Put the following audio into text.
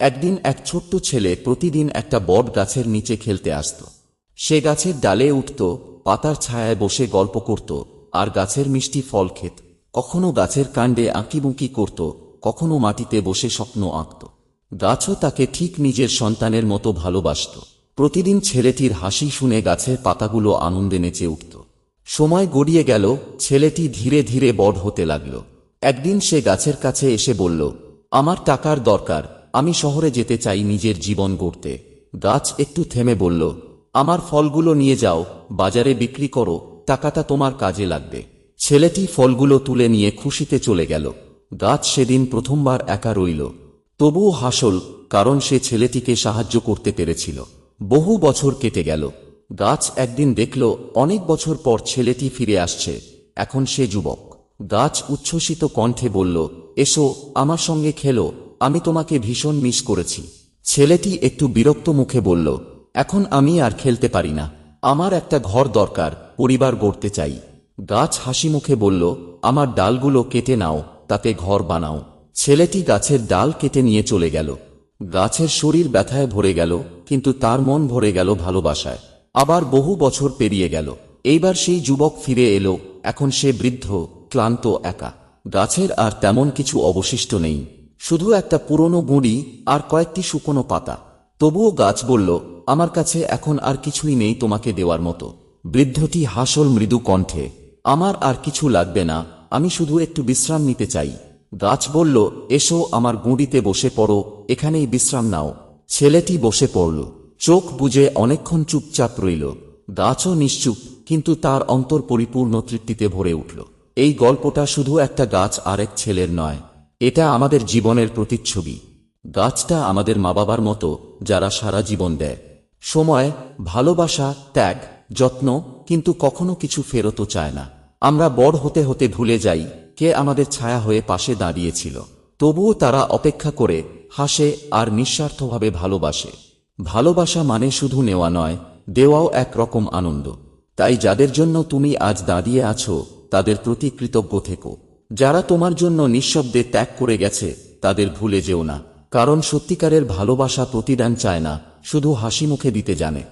একদিন এক ছোট্ট ছেলে প্রতিদিন একটা বট গাছের নিচে খেলতে আসত। সে গাছের ডালে উঠত, পাতার ছায়ায় বসে গল্প করত, আর গাছের মিষ্টি ফল খেত। কখনো গাছের কাণ্ডে আঁকিবুঁকি করত, কখনো মাটিতে বসে স্বপ্ন আঁকত। গাছও তাকে ঠিক নিজের সন্তানের মতো ভালোবাসত। প্রতিদিন ছেলেটির হাসি শুনে গাছের পাতাগুলো আনন্দে নেচে উঠত। সময় গড়িয়ে গেল, ছেলেটি ধীরে ধীরে বড় হতে লাগল। একদিন সে গাছের কাছে এসে বলল, আমার টাকার দরকার আমি শহরে যেতে চাই নিজের জীবন গড়তে। গাছ একটু থেমে বলল, আমার ফলগুলো নিয়ে যাও, বাজারে বিক্রি করো, টাকাটা তোমার কাজে লাগবে। ছেলেটি ফলগুলো তুলে নিয়ে খুশিতে চলে গেল। গাছ সেদিন প্রথমবার একা রইল। তবুও হাসল, কারণ সে ছেলেটিকে সাহায্য করতে পেরেছিল। বহু বছর কেটে গেল। গাছ একদিন দেখল, অনেক বছর পর ছেলেটি ফিরে আসছে। এখন সে যুবক। গাছ উচ্ছ্বসিত কণ্ঠে বলল, এসো, আমার সঙ্গে খেলো। আমি তোমাকে ভীষণ মিস করেছি। ছেলেটি একটু বিরক্ত মুখে বলল, এখন আমি আর খেলতে পারি না। আমার একটা ঘর দরকার, পরিবার গড়তে চাই। গাছ হাসি মুখে বলল, আমার ডালগুলো কেটে নাও, তাতে ঘর বানাও। ছেলেটি গাছের ডাল কেটে নিয়ে চলে গেল। গাছের শরীর ব্যথায় ভরে গেল, কিন্তু তার মন ভরে গেল ভালোবাসায়। আবার বহু বছর পেরিয়ে গেল। এইবার সেই যুবক ফিরে এলো, এখন সে বৃদ্ধ, ক্লান্ত, একা। গাছের আর তেমন কিছু অবশিষ্ট নেই। শুধু একটা পুরনো গুঁড়ি আর কয়েকটি শুকনো পাতা। তবুও গাছ বলল, আমার কাছে এখন আর কিছুই নেই তোমাকে দেওয়ার মতো। বৃদ্ধটি হাসল মৃদু কণ্ঠে, আমার আর কিছু লাগবে না, আমি শুধু একটু বিশ্রাম নিতে চাই। গাছ বলল, এসো আমার গুঁড়িতে বসে পড়ো, এখানেই বিশ্রাম নাও। ছেলেটি বসে পড়ল, চোখ বুজে অনেকক্ষণ চুপচাপ রইল। গাছও নিশ্চুপ, কিন্তু তার অন্তর পরিপূর্ণ তৃপ্তিতে ভরে উঠল। এই গল্পটা শুধু একটা গাছ আর এক ছেলের নয়। এটা আমাদের জীবনের প্রতিচ্ছবি। গাছটা আমাদের মা বাবার মতো, যারা সারা জীবন দেয়। সময়, ভালোবাসা, ত্যাগ, যত্ন, কিন্তু কখনো কিছু ফেরতও চায় না। আমরা বড় হতে হতে ভুলে যাই কে আমাদের ছায়া হয়ে পাশে দাঁড়িয়েছিল। তবুও তারা অপেক্ষা করে, হাসে আর নিঃস্বার্থভাবে ভালোবাসে। ভালোবাসা মানে শুধু নেওয়া নয়, দেওয়াও এক রকম আনন্দ। তাই যাদের জন্য তুমি আজ দাঁড়িয়ে আছো, তাদের প্রতি কৃতজ্ঞ থেকো। যারা তোমার জন্য নিঃশব্দে ত্যাগ করে গেছে, তাদের ভুলে যেও না, কারণ সত্যিকারের ভালোবাসা প্রতিদান চায় না, শুধু হাসি মুখে দিতে জানে।